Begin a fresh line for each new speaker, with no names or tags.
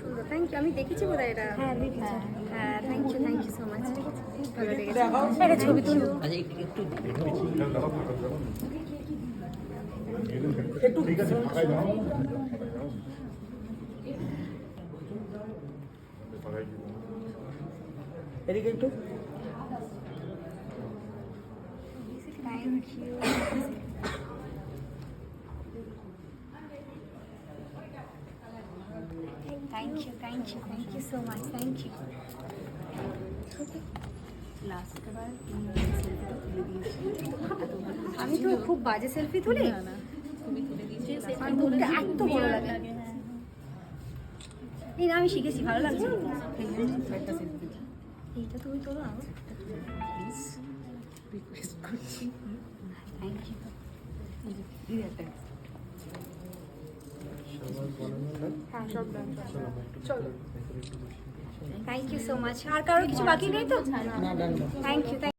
সুন্দর। Thank you আমি দেখেছি বোধহয় এটা।
হ্যাঁ দেখেছি।
হ্যাঁ thank you thank you so much ভালো লেগেছে।
একটা ছবি তুলবো
আচ্ছা একটু একটু
ঠিক আছে ফাঁকাই দাও
এদিকে একটু।
Thank you thank you thank you thank you so much thank you আমি তো খুব বাজে সেলফি তুলি? এত বড় লাগে। এই না আমি শিখেছি ভালো লাগছে। এইটা তুমি তোলো না thank you thank you so much আর কারও কিছু বাকি নেই তো? Thank you